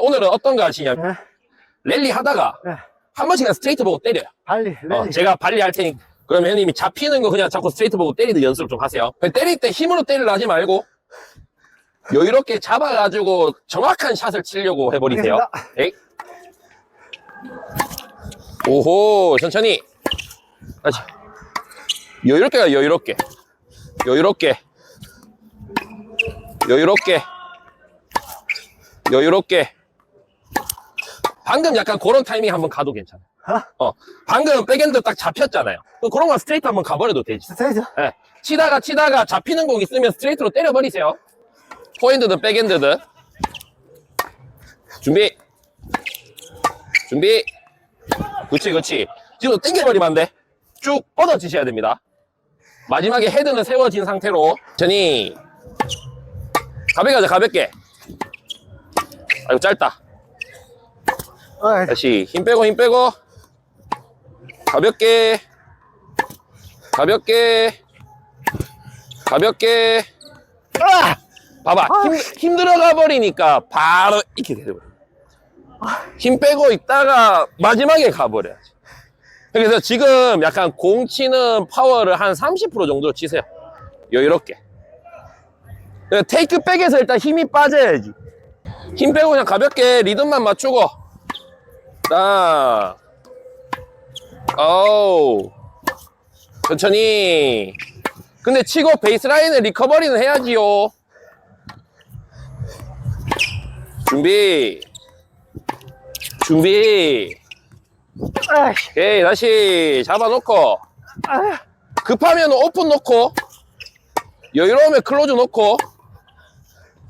오늘은 어떤 거 하시냐면 예? 랠리 하다가 예. 한 번씩 그냥 스트레이트 보고 때려요. 발리, 어, 랠리. 제가 발리 할 테니 그러면 형님이 잡히는 거 그냥 자꾸 스트레이트 보고 때리는 연습을 좀 하세요. 때릴 때 힘으로 때리려 하지 말고 여유롭게 잡아가지고 정확한 샷을 치려고 해버리세요. 알겠습니다. 에이. 오호 천천히 다시 여유롭게 가 여유롭게 여유롭게 여유롭게 여유롭게 방금 약간 그런 타이밍 한번 가도 괜찮아 어 방금 백엔드 딱 잡혔잖아요. 그런 거 스트레이트 한번 가버려도 되지. 스트레이트. 예. 치다가 치다가 잡히는 공 있으면 스트레이트로 때려버리세요. 포핸드든 백엔드든. 준비. 준비. 그치 그치. 지금 땡겨버리면 안 돼 쭉 뻗어지셔야 됩니다. 마지막에 헤드는 세워진 상태로. 천천히 가볍게 가자 가볍게. 아이고 짧다 어, 다시 힘 빼고 힘 빼고. 가볍게. 가볍게. 가볍게. 아! 봐봐 힘, 힘 들어가 버리니까 바로 이렇게 되버려. 힘 빼고 있다가 마지막에 가버려야지. 그래서 지금 약간 공 치는 파워를 한 30% 정도 치세요. 여유롭게. 테이크 백에서 일단 힘이 빠져야지. 힘 빼고 그냥 가볍게 리듬만 맞추고 딱 어우. 천천히. 근데 치고 베이스라인을 리커버리는 해야지요. 준비. 준비. 오케이 다시 잡아놓고. 아, 급하면 오픈 놓고. 여유로우면 클로즈 놓고.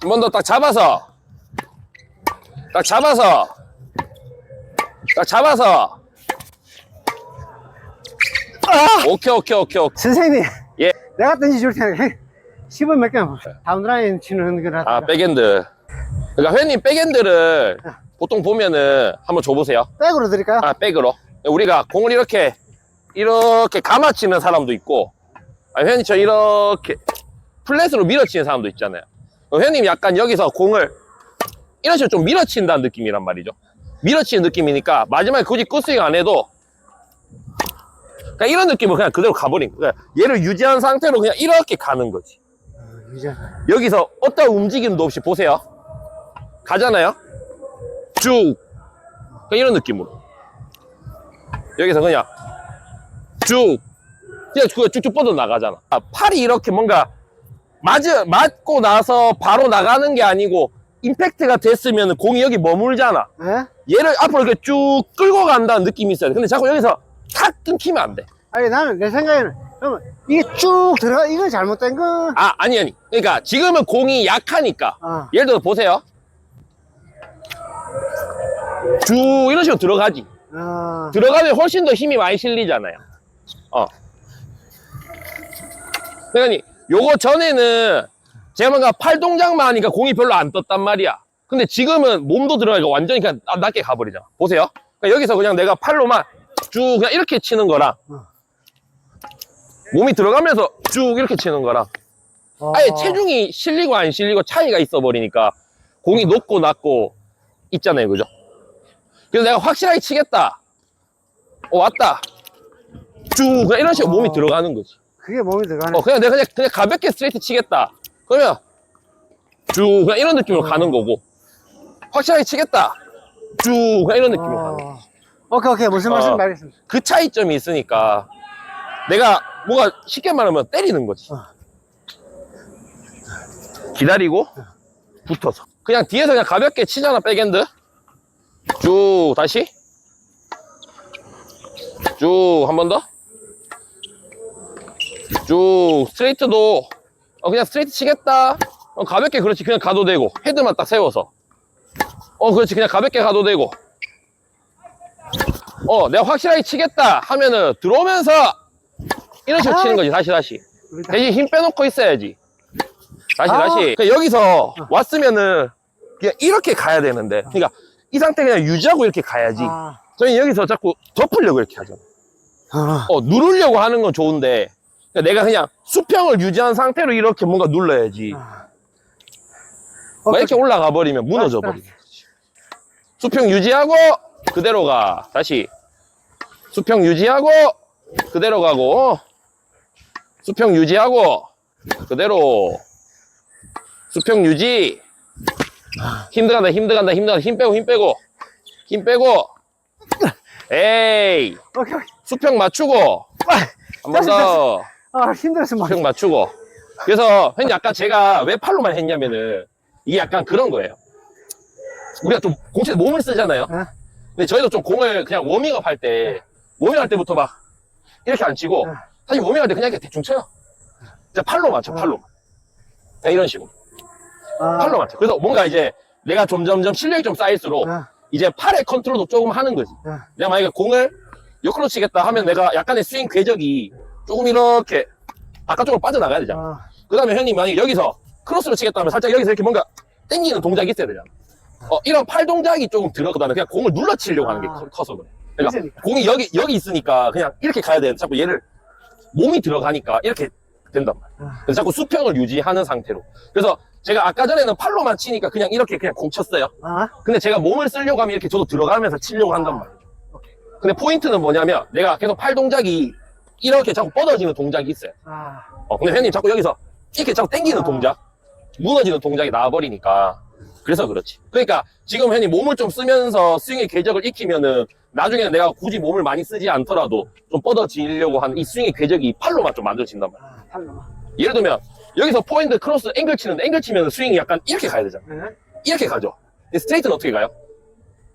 한 번 더 딱 잡아서. 딱 잡아서 딱 잡아서. 오케이 오케이 오케이 오케이. 선생님. 예. 내가 던져줄 테니까 10분 몇 개만 다운라인 치는 거라. 아 백엔드. 그러니까 회원님 백엔드를 보통 보면은 한번 줘보세요. 백으로 드릴까요? 아 백으로. 우리가 공을 이렇게 이렇게 감아치는 사람도 있고 아 회원님 저 이렇게 플랫으로 밀어치는 사람도 있잖아요. 어, 회원님 약간 여기서 공을 이런 식으로 좀 밀어친다는 느낌이란 말이죠 밀어치는 느낌이니까 마지막에 굳이 끝스윙 안 해도 그냥 이런 느낌으로 그냥 그대로 가버린 거야 그러니까 얘를 유지한 상태로 그냥 이렇게 가는 거지. 여기서 어떤 움직임도 없이 보세요. 가잖아요. 쭉. 그냥 이런 느낌으로. 여기서 그냥 쭉. 그냥 쭉쭉 뻗어 나가잖아. 아, 팔이 이렇게 뭔가 맞, 맞고 나서 바로 나가는 게 아니고 임팩트가 됐으면 공이 여기 머물잖아. 예? 얘를 앞으로 이렇게 쭉 끌고 간다는 느낌이 있어야 돼. 근데 자꾸 여기서 탁 끊기면 안 돼. 아니, 나는 내 생각에는, 그러면 이게 쭉 들어가, 이건 잘못된 거. 아, 아니, 아니. 그러니까 지금은 공이 약하니까. 어. 예를 들어 보세요. 쭉 이런 식으로 들어가지. 어. 들어가면 훨씬 더 힘이 많이 실리잖아요. 어. 그러니까 요거 전에는 제가 뭔가 팔 동작만 하니까 공이 별로 안 떴단 말이야. 근데 지금은 몸도 들어가니까 완전히 그냥 나- 낮게 가버리잖아. 보세요. 그러니까 여기서 그냥 내가 팔로만 쭉 그냥 이렇게 치는 거랑 어. 몸이 들어가면서 쭉 이렇게 치는 거랑 어. 아예 체중이 실리고 안 실리고 차이가 있어 버리니까 공이 높고 낮고 있잖아요 그죠 그래서 내가 확실하게 치겠다 어 왔다 쭉 그냥 이런 식으로 몸이 어. 들어가는 거지 그게 몸이 들어가네. 어 그냥 내가 그냥, 그냥 가볍게 스트레이트 치겠다 그러면 쭉 그냥 이런 느낌으로 어. 가는 거고 확실하게 치겠다 쭉 그냥 이런 느낌으로 가는 거지 어. 오케이, 오케이. 무슨 어. 말씀인지 알겠습니다. 그 차이점이 있으니까 내가 뭐가 쉽게 말하면 때리는 거지. 어. 기다리고 붙어서 그냥 뒤에서 그냥 가볍게 치잖아 백엔드 쭉 다시 쭉 한 번 더 쭉 스트레이트도 어, 그냥 스트레이트 치겠다 어, 가볍게 그렇지 그냥 가도 되고 헤드만 딱 세워서 어 그렇지 그냥 가볍게 가도 되고 어, 내가 확실하게 치겠다 하면은 들어오면서 이런 식으로 아. 치는 거지, 다시, 다시. 다- 대신 힘 빼놓고 있어야지. 다시, 아. 다시. 그러니까 여기서 왔으면은 그냥 이렇게 가야 되는데. 그러니까 이 상태 그냥 유지하고 이렇게 가야지. 아. 저희 여기서 자꾸 덮으려고 이렇게 하죠. 어. 어, 누르려고 하는 건 좋은데. 그러니까 내가 그냥 수평을 유지한 상태로 이렇게 뭔가 눌러야지. 아. 막 이렇게 올라가 버리면 무너져 버리는 거지. 수평 유지하고 그대로 가. 다시. 수평 유지하고 그대로 가고. 수평 유지하고 그대로. 수평 유지. 힘들간다 힘들간다 힘들간다. 힘 빼고 힘 빼고. 힘 빼고. 에이. 오케이, 오케이. 수평 맞추고. 한 번 더 아, 힘들었어, 막. 수평 맞추고. 그래서 형님 아까 제가 왜 팔로만 했냐면은 이게 약간 그런 거예요. 우리가 좀 공채 몸을 쓰잖아요. 어? 근데 저희도 좀 공을 그냥 워밍업 할 때 워밍업 할 때부터 막 이렇게 안 치고 어. 사실 워밍업 할때 그냥 이렇게 대충 쳐요. 진짜 팔로 맞춰 팔로 그냥 이런 식으로. 아, 팔로 맞춰 그래서 뭔가 이제 내가 점점점 실력이 좀 쌓일수록 아, 이제 팔의 컨트롤도 조금 하는 거지. 아, 내가 만약에 공을 옆으로 치겠다 하면 내가 약간의 스윙 궤적이 조금 이렇게 바깥쪽으로 빠져나가야 되잖아 아, 그 다음에 형님 만약에 여기서 크로스로 치겠다 하면 살짝 여기서 이렇게 뭔가 땡기는 동작이 있어야 되잖아. 어, 이런 팔 동작이 조금 들어가다는 그냥 공을 눌러 치려고 하는 게 아. 커- 커서 그래. 그러니까 그러니까. 공이 여기, 여기 있으니까 그냥 이렇게 가야 되는데 자꾸 얘를 몸이 들어가니까 이렇게 된단 말이야. 아. 그래서 자꾸 수평을 유지하는 상태로. 그래서 제가 아까 전에는 팔로만 치니까 그냥 이렇게 그냥 공 쳤어요. 아, 근데 제가 몸을 쓰려고 하면 이렇게 저도 들어가면서 치려고 한단 말이죠. 근데 포인트는 뭐냐면 내가 계속 팔 동작이 이렇게 자꾸 뻗어지는 동작이 있어요. 아, 어, 근데 형님 자꾸 여기서 이렇게 자꾸 당기는 아. 동작, 무너지는 동작이 나와버리니까. 그래서 그렇지. 그러니까 지금 형님 몸을 좀 쓰면서 스윙의 궤적을 익히면은 나중에는 내가 굳이 몸을 많이 쓰지 않더라도 좀 뻗어지려고 하는 이 스윙의 궤적이 팔로만 좀 만들어진단 말이야. 아, 팔로만. 예를 들면 여기서 포인트 크로스 앵글 치는데 앵글 치면 스윙이 약간 이렇게 가야 되잖아. 네? 이렇게 가죠. 스트레이트는 어떻게 가요?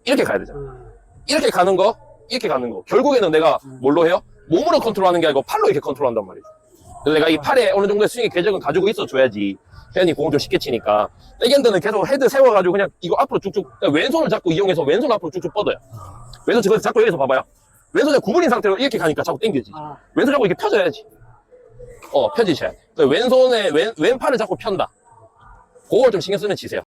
이렇게 가야 되잖아. 음, 이렇게 가는 거, 이렇게 가는 거. 결국에는 내가 뭘로 해요? 몸으로 컨트롤하는 게 아니고 팔로 이렇게 컨트롤한단 말이죠. 그래서 내가 이 팔에 어느 정도의 스윙의 궤적은 가지고 있어 줘야지. 회원이 공을 좀 쉽게 치니까. 백엔드는 계속 헤드 세워가지고 그냥 이거 앞으로 쭉쭉, 그냥 왼손을 자꾸 이용해서 왼손 앞으로 쭉쭉 뻗어요. 왼손 지금 자꾸 여기서 봐봐요. 왼손이 구부린 상태로 이렇게 가니까 자꾸 당겨지. 아, 왼손 자꾸 이렇게 펴져야지. 어, 펴지셔야 돼. 그래서 왼손에, 왼, 왼팔을 자꾸 편다. 그걸 좀 신경 쓰면 치세요.